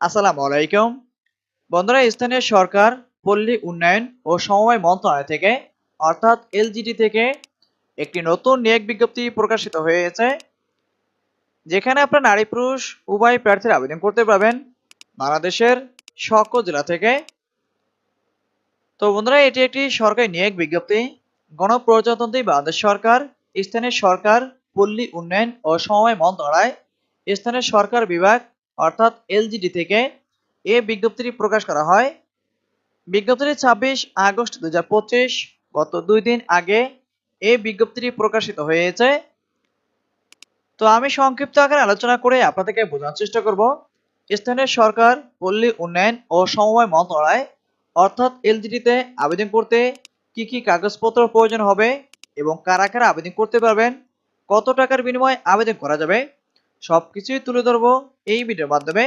আসসালামু আলাইকুম। বন্ধুরা, স্থানীয় সরকার, পল্লী উন্নয়ন ও সমবায় মন্ত্রণালয় থেকে, অর্থাৎ এলজিডি থেকে একটি নতুন নিয়োগ বিজ্ঞপ্তি প্রকাশিত হয়েছে, যেখানে আপনার নারী পুরুষ, উভয় প্রার্থীর আবেদন করতে পারবেন বাংলাদেশের সকল জেলা থেকে। তো বন্ধুরা, এটি একটি সরকারি নিয়োগ বিজ্ঞপ্তি। গণপ্রজাতন্ত্রী বাংলাদেশ সরকার, স্থানীয় সরকার, পল্লী উন্নয়ন ও সমবায় মন্ত্রণালয়, স্থানীয় সরকার বিভাগ অর্থাৎ এলজিডি থেকে এ বিজ্ঞপ্তিটি প্রকাশ করা হয়। বিজ্ঞপ্তিটি ছাব্বিশ আগস্ট দু গত দুই দিন আগে এই বিজ্ঞপ্তিটি প্রকাশিত হয়েছে। তো আমি সংক্ষিপ্ত আকারে আলোচনা করে আপনাদেরকে বোঝানোর চেষ্টা করব। স্থানীয় সরকার, পল্লী উন্নয়ন ও সমবায় মন্ত্রণালয়, অর্থাৎ এলজিডিতে আবেদন করতে কি কি কাগজপত্র প্রয়োজন হবে এবং কারা কারা আবেদন করতে পারবেন, কত টাকার বিনিময়ে আবেদন করা যাবে সবকিছুই তুলে ধরবো এই ভিডিওর মাধ্যমে।